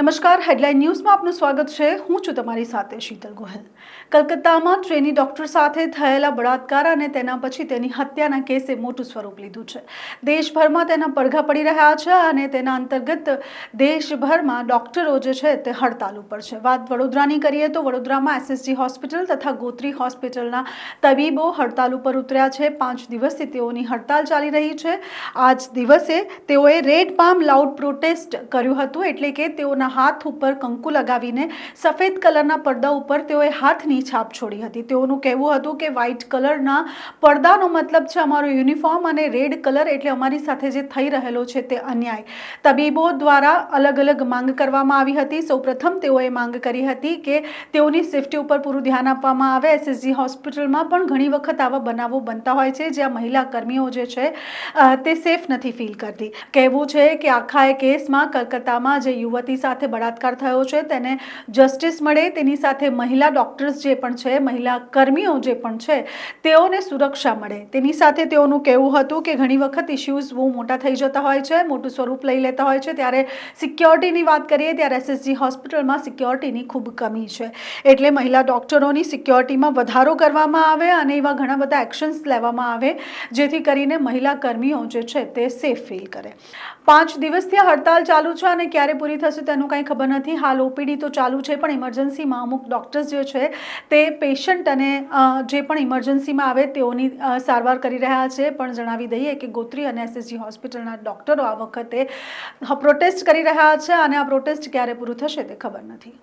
નમસ્કાર હેડલાઇન ન્યૂઝમાં આપનું સ્વાગત છે. હું છું તમારી સાથે શીતલ ગોહિલ. કલકત્તામાં ટ્રેની ડોક્ટર સાથે થયેલા બળાત્કાર અને તેના પછી તેની હત્યાના કેસે મોટું સ્વરૂપ લીધું છે. દેશભરમાં તેના પડઘા પડી રહ્યા છે અને તેના અંતર્ગત દેશભરમાં ડોક્ટરો જે છે તે હડતાલ ઉપર છે. વાત વડોદરાની કરીએ તો વડોદરામાં એસએસજી હોસ્પિટલ તથા ગોત્રી હોસ્પિટલના તબીબો હડતાલ ઉપર ઉતર્યા છે. પાંચ દિવસથી તેઓની હડતાલ ચાલી રહી છે. આજ દિવસે તેઓએ રેડ પામ લાઉડ પ્રોટેસ્ટ કર્યું હતું એટલે કે તેઓના હાથ ઉપર કંકુ લગાવીને સફેદ કલરના પડદા ઉપર તેઓએ હાથની છાપ છોડી હતી. તેઓનું કહેવું હતું કે વ્હાઇટ કલરના પડદાનો મતલબ છે અમારો યુનિફોર્મ અને રેડ કલર એટલે અમારી સાથે જે થઈ રહેલો છે તે અન્યાય. તબીબો દ્વારા અલગ અલગ માંગ કરવામાં આવી હતી. સૌપ્રથમ તેઓએ માંગ કરી હતી કે તેઓની સેફટી ઉપર પૂરું ધ્યાન આપવામાં આવે. એસએસજી હોસ્પિટલમાં પણ ઘણી વખત આવા બનાવો બનતા હોય છે, જ્યાં મહિલા કર્મીઓ જે છે તે સેફ નથી ફીલ કરતી. કહેવું છે કે આખા એ કેસમાં કલકત્તામાં જે યુવતી સાથે બળાત્કાર થયો છે, તેને જસ્ટિસ મળે, તેની સાથે મહિલા ડૉક્ટર્સ જે પણ છે, મહિલા કર્મીઓ જે પણ છે, તેઓને સુરક્ષા મળે. તેની સાથે તેઓનું કહેવું હતું કે ઘણી વખત ઇશ્યુઝ બહુ મોટા થઈ જતા હોય છે, મોટું સ્વરૂપ લઈ લેતા હોય છે. ત્યારે સિક્યોરિટીની વાત કરીએ, ત્યારે એસએસજી હોસ્પિટલમાં સિક્યોરિટીની ખૂબ કમી છે. એટલે મહિલા ડૉક્ટરોની સિક્યોરિટીમાં વધારો કરવામાં આવે અને એવા ઘણા બધા એક્શન્સ લેવામાં આવે, જેથી કરીને મહિલા કર્મીઓ જે છે, તે સેફ ફીલ કરે. પાંચ દિવસથી હડતાલ ચાલુ છે અને ક્યારે પૂરી થશે તેનું કાંઈ ખબર નથી. હાલ ઓપીડી તો ચાલુ છે, પણ ઇમરજન્સીમાં અમુક ડૉક્ટર્સ જે છે, તે પેશન્ટ અને જે પણ ઇમરજન્સીમાં આવે તેઓની સારવાર કરી રહ્યા છે. પણ જણાવી દઈએ કે ગોત્રી અને એસએસજી હોસ્પિટલના ડૉક્ટરો આ વખતે પ્રોટેસ્ટ કરી રહ્યા છે. અને આ પ્રોટેસ્ટ ક્યારે પૂરું થશે તે ખબર નથી.